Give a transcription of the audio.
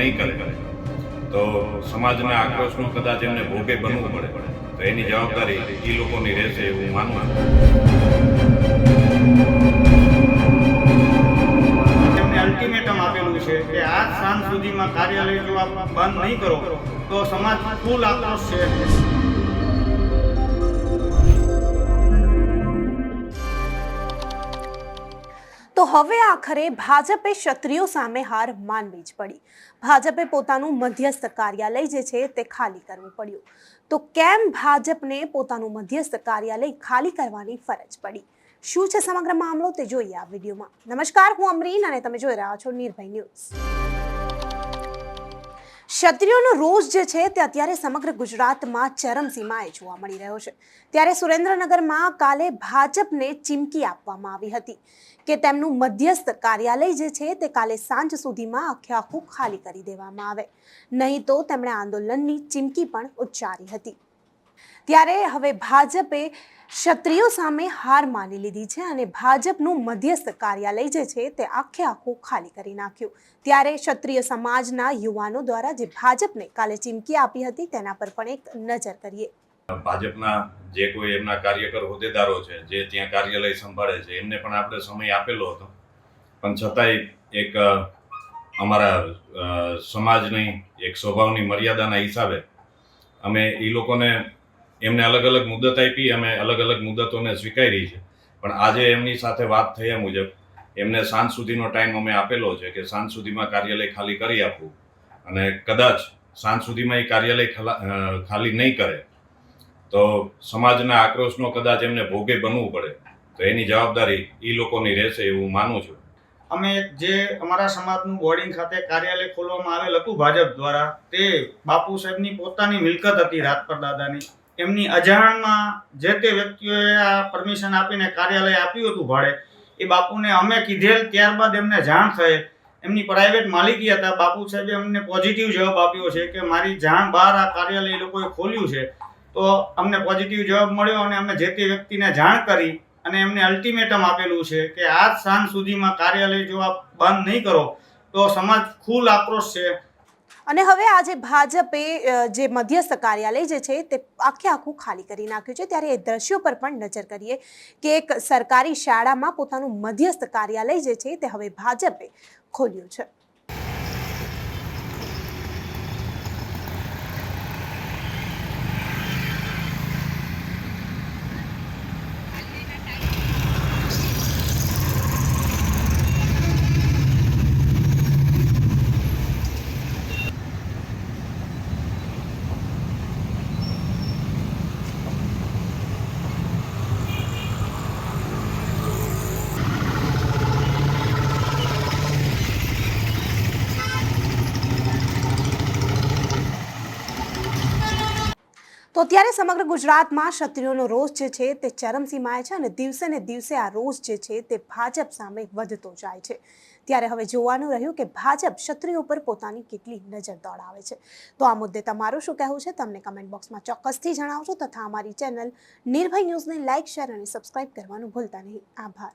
નહીં કરે. તો સમાજના આક્રોશનો કદાચ એમને ભોગે બનવું પડે. તો એની જવાબદારી એ લોકોની રહેશે એવું માનવું એમને અલ્ટિમેટમ આપેલું છે કે આજ સાંજ સુધીમાં કાર્યાલય જો આપ બંધ નહીં કરો, તો સમાજ ફૂલ આક્રોશ છે. તો હવે આખરે ભાજપે ક્ષત્રિયો સામે હાર માનવી જ પડી. ભાજપે પોતાનું મધ્યસ્થ કાર્યાલય જે છે તે ખાલી કરવું પડ્યું. તો કેમ ભાજપને પોતાનું મધ્યસ્થ કાર્યાલય ખાલી કરવાની ફરજ પડી? શું છે સમગ્ર મામલો તે જોઈએ આ વિડીયોમાં. નમસ્કાર, હું અમરીન અને તમે જોઈ રહ્યા છો નિર્ભય ન્યૂઝ. ક્ષત્રિયોનો રોષ જે છે તે અત્યારે સમગ્ર ગુજરાતમાં ચરમસીમાએ જોવા મળી રહ્યો છે. ત્યારે સુરેન્દ્રનગરમાં કાલે ભાજપને ચીમકી આપવામાં આવી હતી કે તેમનું મધ્યસ્થ કાર્યાલય જે છે તે કાલે સાંજ સુધીમાં આખે આખું ખાલી કરી દેવામાં આવે. નહીં તો તેમણે આંદોલનની ચીમકી પણ ઉચ્ચારી હતી. ત્યારે હવે ભાજપે ક્ષત્રિયો સામે હાર માની લીધી છે અને ભાજપનું મધ્યસ્થ કાર્યાલય જે છે તે આખે આખું ખાલી કરી નાખ્યું. ત્યારે ક્ષત્રિય સમાજના યુવાનો દ્વારા જે ભાજપને કાલે ચીમકી આપી હતી તેના પર પણ એક નજર કરીએ. ભાજપના જે કોઈ એમના કાર્યકર હોદ્દેદારો છે, જે ત્યાં કાર્યાલય સંભાળે છે, એમને પણ આપણે સમય આપેલો હતો. પણ છતાંય એક અમારા સમાજની એક સ્વભાવની મર્યાદાના હિસાબે અમે એ લોકોને એમને અલગ અલગ મુદત આપી, અમે અલગ અલગ મુદતોને સ્વીકારી છે. પણ આજે એમની સાથે વાત થયા મુજબ, એમને સાંજ સુધીનો ટાઈમ અમે આપેલો છે કે સાંજ સુધીમાં કાર્યાલય ખાલી કરી આપવું. અને કદાચ સાંજ સુધીમાં એ કાર્યાલય ખલા- નહીં કરે, તો સમાજના આક્રોશનો કદાચ એમને ભોગે બનવું પડે. તો એની જવાબદારી એ લોકોની રહેશે એવું માનું છું. અમે જે અમારા સમાજનું બોર્ડિંગ ખાતે કાર્યાલય ખોલવામાં આવેલ હતું ભાજપ દ્વારા, તે બાપુ સાહેબની પોતાની મિલકત હતી રાજપર દાદાની. એમની અજાણમાં જે તે વ્યક્તિઓએ આ પરમિશન આપીને કાર્યાલય આપ્યું હતું ભાડે, એ બાપુને અમે કીધેલ ત્યારબાદ એમને જાણ થયેલ એમની પ્રાઇવેટ માલિકી હતા. બાપુ સાહેબે અમને પોઝિટિવ જવાબ આપ્યો છે કે મારી જાણ બહાર આ કાર્યાલય લોકોએ ખોલ્યું છે. તો અમને પોઝિટિવ જવાબ મળ્યો અને અમે જે તે વ્યક્તિને જાણ કરી અને એમને અલ્ટિમેટમ આપેલું છે કે આજ સાંજ સુધીમાં કાર્યાલય જો આપ બંધ નહીં કરો, તો સમાજ ફૂલ આક્રોશ છે. અને હવે આજે ભાજપે જે મધ્યસ્થ કાર્યાલય જે છે તે આખે આખું ખાલી કરી નાખ્યું છે. ત્યારે એ દ્રશ્યો પર પણ નજર કરીએ કે એક સરકારી શાળામાં પોતાનું મધ્યસ્થ કાર્યાલય જે છે તે હવે ભાજપે ખોલ્યું છે. તો અત્યારે સમગ્ર ગુજરાતમાં ક્ષત્રિયોનો રોષ જે છે તે ચરમસીમાએ છે અને દિવસે ને દિવસે આ રોષ જે છે તે ભાજપ સામે વધતો જાય છે. ત્યારે હવે જોવાનું રહ્યું કે ભાજપ ક્ષત્રિયો પર પોતાની કેટલી નજર દોડાવે છે. તો આ મુદ્દે તમારું શું કહેવું છે? તમને કમેન્ટ બોક્સમાં ચોક્કસથી જણાવજો તથા અમારી ચેનલ નિર્ભય ન્યૂઝને લાઇક શેર અને સબસ્ક્રાઇબ કરવાનું ભૂલતા નહીં. આભાર.